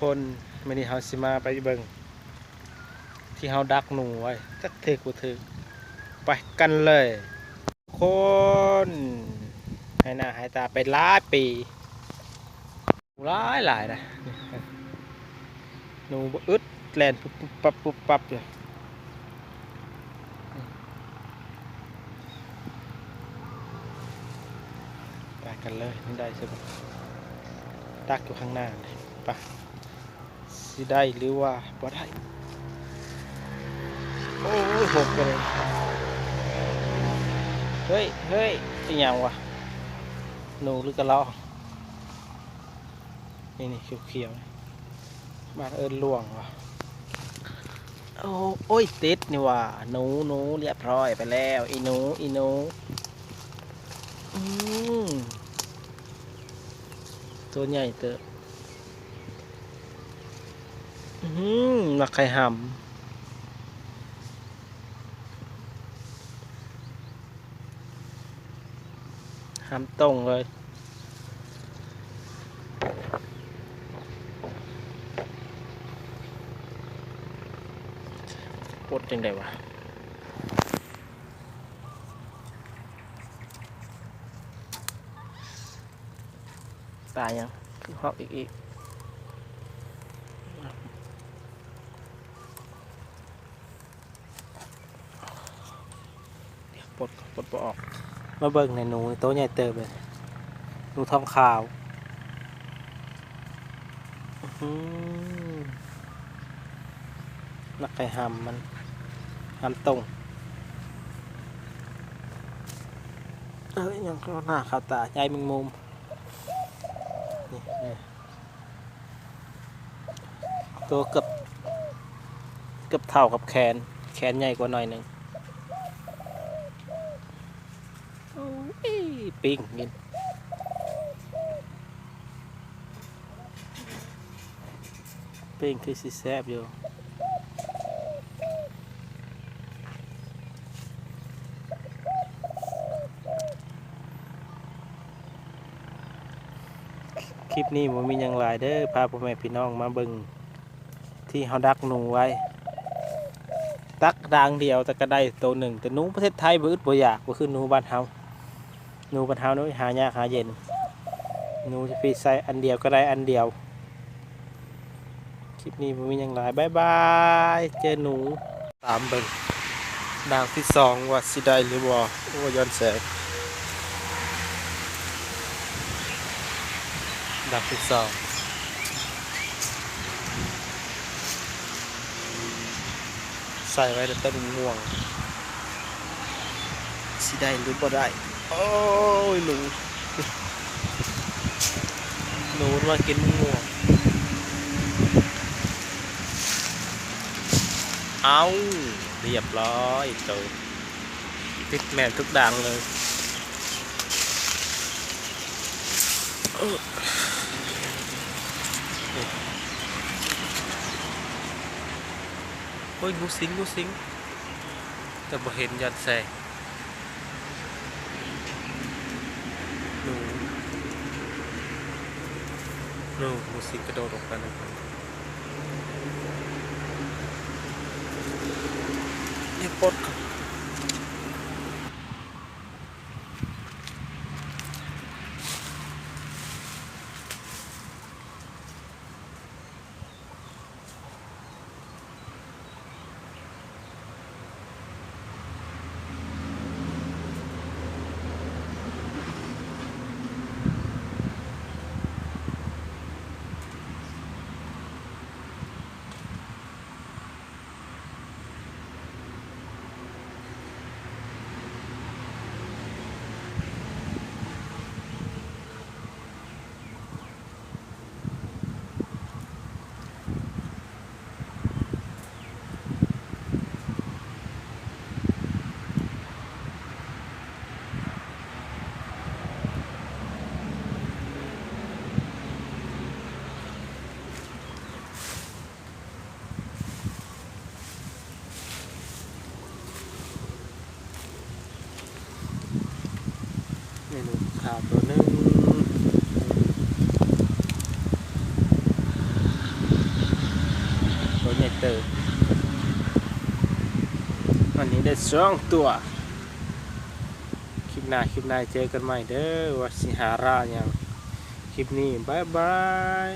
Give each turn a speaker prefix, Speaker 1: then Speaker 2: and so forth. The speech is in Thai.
Speaker 1: คนมื้อนี้เฮาสิมาไปเบิงที่เฮาดักหนูไว้จักเทกบ่ถึกไปกันเลย คนให้หน้าให้ตาไปหลายปีหลายหลายนะหนูอึดแลนปุ๊บปุ๊บปั๊บปุ๊บปั๊บอยู่ไปกันเลยนี่ได้สิบ่ดักอยู่ข้างหน้าเลยไป สิได้หรือว่าบ่ได้ โอ้ยหกเลยเฮ้ยเฮ้ยไอ้หยังวะหนูหรือกระรอกนี่นี่เขียวๆบานเอิญล่วงวะโอ้โอ้ยติดนี่ว่ะหนูหนูเรียบร้อยไปแล้วอีหนูอีหนูอืมตัวใหญ่เตอะอืม นักไข่หำห้ามตรงเลยปวดจังไดวะตายยังคือหอกอีกอีก เดี๋ยวปลดก่อนปลดบ่ออก มาเบิ่งในหนูโตวใหญ่เติบเลยหนูทองขาวนักไก่หำมันหำตรงเอ้ยยังก็หน้าขาวตาใหญ่มึงมุมนี่นตัวเกือบเกือบเท่ากับแขน แขนใหญ่กว่าหน่อยหนึ่ง โอ้ย ปิ้งกินปิ้งคือสิแซบอยู่คลิปนี้ผมมีอย่างหลายเด้อพาพ่อแม่พี่น้องมาบิ่งที่เฮาดักหนูไว้ ตักดางเดียวแต่ก็ได้ตัวหนึ่ง แต่หนูประเทศไทยบ่อึดบ่อยากบ่คือหนูบ้านเฮา นูบรรเทาหนูหายากหาเย็นหนูจะปีใส่อันเดียวก็ได้อันเดียว คลิปนี้ผมมีอย่างไรบายบายเจอหนูตามเบิ่งดาวที่สองว่าสิได้หรือบ่โอ้ย้อนแสงดาวที่สองใส่ไว้ในต้นม่วงสิได้หรือบ่ได้ โอ้ยหนูหนูมากินง่วงเอาเรียบร้อยเจอติดแม่นทุกดังเลยเออโอ้ยงูสิงงูสิงแต่บ่เห็นยันแสง หนู นู่นมูสิกระโดดออกไปนะครับเนี่ยปลดก่ ตัวหนึ่งตัวใหญ่เตอร์วันนี้ได้สองตัว คลิปหน้าคลิปหน้าเจอกันใหม่เด้อว่าสิหาราอย่างคลิปนี้บายบาย